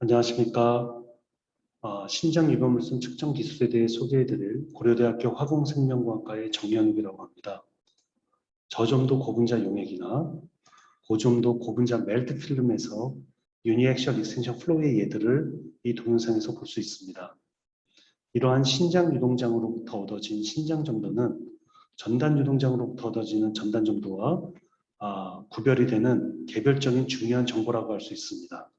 안녕하십니까. 어, 신장 유변물성 측정 기술에 대해 소개해드릴 고려대학교 화공생명공학과의 정현욱이라고 합니다. 저점도 고분자 용액이나 고점도 고분자 멜트 필름에서 유니액션 익스텐션 플로우의 예들을 이 동영상에서 볼 수 있습니다. 이러한 신장 유동장으로부터 얻어진 신장 정도는 전단 유동장으로부터 얻어지는 전단 정도와 아, 구별이 되는 개별적인 중요한 정보라고 할 수 있습니다.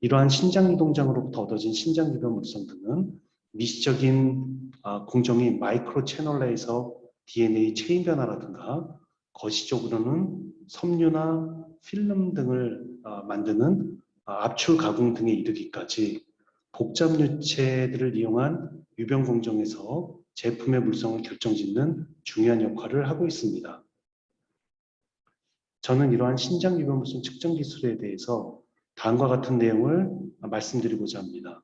이러한 신장 유동장으로부터 얻어진 신장 유변 물성 등은 미시적인 아, 공정인 마이크로 채널 내에서 DNA 체인 변화라든가 거시적으로는 섬유나 필름 등을 아, 만드는 아, 압출 가공 등에 이르기까지 복잡 유체들을 이용한 유변 공정에서 제품의 물성을 결정짓는 중요한 역할을 하고 있습니다. 저는 이러한 신장 유변 물성 측정 기술에 대해서 다음과 같은 내용을 말씀드리고자 합니다.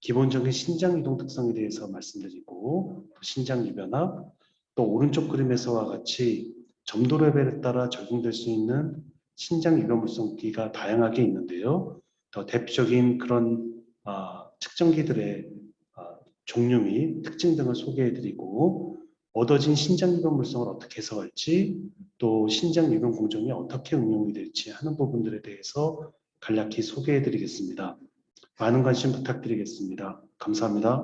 기본적인 신장 이동 특성에 대해서 말씀드리고 신장 유변압 또 오른쪽 그림에서와 같이 점도 레벨에 따라 적용될 수 있는 신장 유변 물성기가 다양하게 있는데요. 더 대표적인 그런 아, 측정기들의 아, 종류 및 특징 등을 소개해드리고 얻어진 신장 유변 물성을 어떻게 해석할지 또 신장 유변 공정이 어떻게 응용이 될지 하는 부분들에 대해서 간략히 소개해 드리겠습니다. 많은 관심 부탁드리겠습니다. 감사합니다.